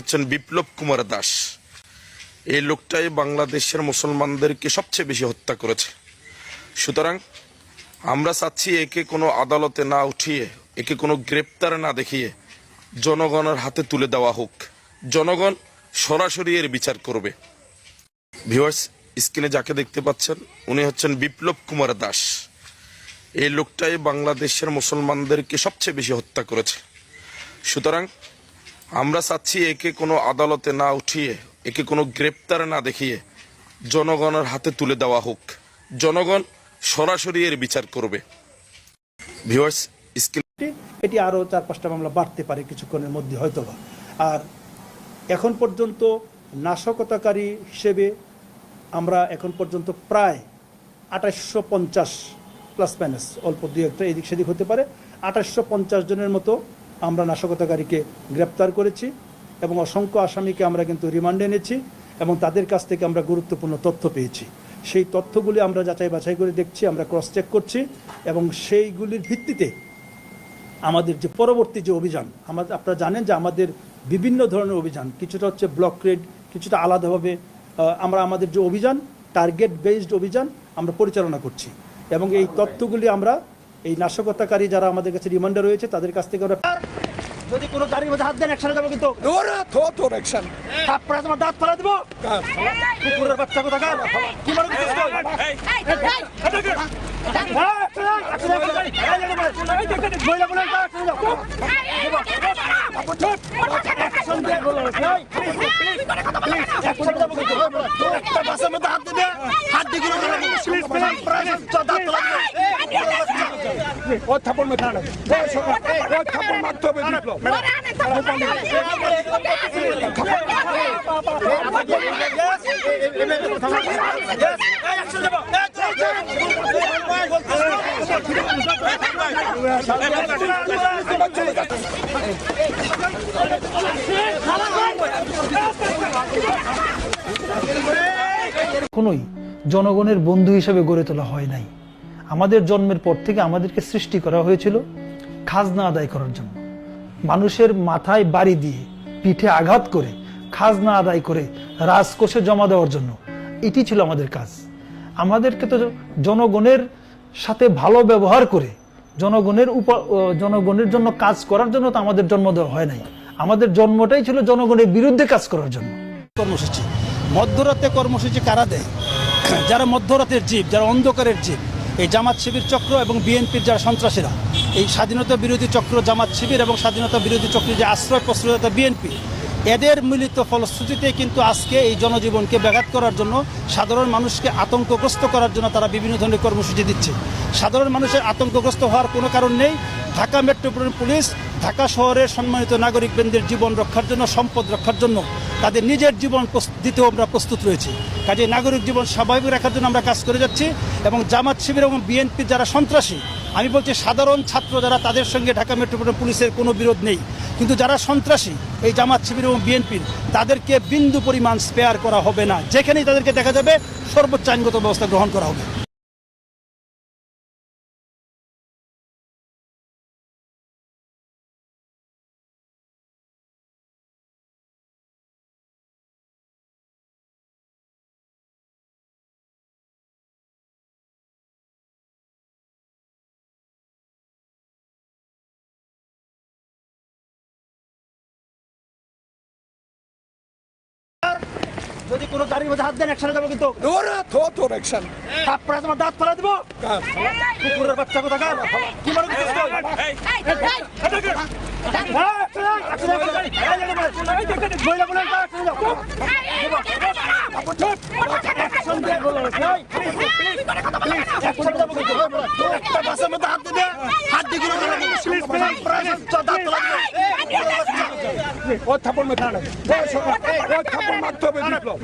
হচ্ছেন বিপ্লব কুমার দাস। এই লোকটাই বাংলাদেশের মুসলমানদেরকে সবচেয়ে বেশি হত্যা করেছে। সুতরাং আমরা চাচ্ছি একে কোনো আদালতে না উঠিয়ে, একে কোনো গ্রেপ্তার না দেখিয়ে জনগণের হাতে তুলে দেওয়া হোক। জনগণ সরাসরি এর বিচার করবে। ভিউয়ার্স, স্ক্রিনে যাকে দেখতে পাচ্ছেন, উনি হচ্ছেন বিপ্লব কুমার দাস। এই লোকটাই বাংলাদেশের মুসলমানদেরকে সবচেয়ে বেশি হত্যা করেছে। সুতরাং আমরা চাচ্ছি একে কোনো আদালতে না উঠিয়ে, একে কোনো গ্রেপ্তার না দেখিয়ে জনগণের হাতে তুলে দেওয়া হোক। জনগণ সরাসরি এর বিচার করবে। এটি আরও চার পাঁচটা মামলা বাড়তে পারে কিছুক্ষণের মধ্যে হয়তোবা আর এখন পর্যন্ত নাশকতাকারী হিসেবে আমরা এখন পর্যন্ত প্রায় আঠাশশো পঞ্চাশ প্লাস মাইনাস অল্প দুই একটা এদিক সেদিক হতে পারে। আঠাশশো পঞ্চাশ জনের মতো আমরা নাশকতাকারীকে গ্রেপ্তার করেছি এবং অসংখ্য আসামিকে আমরা কিন্তু রিমান্ডে এনেছি এবং তাদের কাছ থেকে আমরা গুরুত্বপূর্ণ তথ্য পেয়েছি। সেই তথ্যগুলি আমরা যাচাই বাছাই করে দেখছি, আমরা ক্রস চেক করছি এবং সেইগুলির ভিত্তিতে আমাদের যে পরবর্তী যে অভিযান আমাদের আপনারা জানেন যে আমাদের বিভিন্ন ধরনের অভিযান, কিছুটা হচ্ছে ব্লক রেড কিছুটা আলাদাভাবে আমরা আমাদের যে অভিযান টার্গেট বেসড অভিযান, আমরা পরিচালনা করছি এবং এই তথ্যগুলি আমরা, এই নাশকতাকারী যারা আমাদের কাছে রিমান্ডে রয়েছে, তাদের কাছ থেকে আমরা যদি কোনো গাড়ির মধ্যে হাত দেন একসাথে যাব কিন্তু Dora, thought or action. তারপরে তোমার দাঁত ফেলা দেবো কুকুরের বাচ্চা কোথাকার কি মনে করছিস ও থাপড় মেথা না ও থাপড় মারতে হবে বিপ্লব কোনোই জনগণের বন্ধু হিসেবে গড়ে তোলা হয় নাই আমাদের জন্মের পর থেকে আমাদেরকে সৃষ্টি করা হয়েছিল খাজনা আদায় করার জন্য। মানুষের মাথায় বাড়ি দিয়ে পিঠে আঘাত করে খাজনা আদায় করে রাজকোষে জমা দেওয়ার জন্য। এটি ছিল আমাদের কাজ। আমাদেরকে তো জনগণের সাথে ভালো ব্যবহার করে জনগণের উপ- জনগণের জন্য কাজ করার জন্য তো আমাদের জন্ম দেওয়া হয় নাই। আমাদের জন্মটাই ছিল জনগণের বিরুদ্ধে কাজ করার জন্য। কর্মসূচি। মধ্যরাতে কর্মসূচি কারা দেয়? যারা মধ্যরাতের জীব, যারা অন্ধকারের জীব এই জামাত শিবির চক্র এবং বিএনপির যারা সন্ত্রাসীরা, এই স্বাধীনতা বিরোধী চক্র জামাত শিবির এবং স্বাধীনতা বিরোধী চক্রের যে আশ্রয় প্রশ্রয়তা বিএনপি এদের মিলিত ফলশ্রুতিতে কিন্তু আজকে এই জনজীবনকে ব্যাঘাত করার জন্য সাধারণ মানুষকে আতঙ্কগ্রস্ত করার জন্য তারা বিভিন্ন ধরনের কর্মসূচি দিচ্ছে। সাধারণ মানুষের আতঙ্কগ্রস্ত হওয়ার কোনো কারণ নেই। ঢাকা মেট্রোপলিটন পুলিশ, ঢাকা শহরের সম্মানিত নাগরিকবৃন্দের জীবন রক্ষার জন্য, সম্পদ রক্ষার জন্য তাদের নিজের জীবন দিতেও আমরা প্রস্তুত রয়েছি। কাজে নাগরিক জীবন স্বাভাবিক রাখার জন্য আমরা কাজ করে যাচ্ছি এবং জামাত শিবির এবং বিএনপির যারা সন্ত্রাসী আমি বলছি সাধারণ ছাত্র যারা তাদের সঙ্গে ঢাকা মেট্রোপলিটন পুলিশের কোনো বিরোধ নেই। কিন্তু যারা সন্ত্রাসী, এই জামাত শিবির এবং বিএনপির, তাদেরকে বিন্দু পরিমাণ স্পেয়ার করা হবে না। যেখানেই তাদেরকে দেখা যাবে, সর্বোচ্চ আইনগত ব্যবস্থা গ্রহণ করা হবে। যদি কোনো গাড়ির মধ্যে হাত দেন একসাথে যাব কিন্তু Dora, thought or action. তারপরে তোমার দাঁত ফেলা দেবো কুকুরের বাচ্চা কোথাকার কি মনে করছিস ও থাপড় মেথা না ও থাপড় মারতে হবে বিপ্লব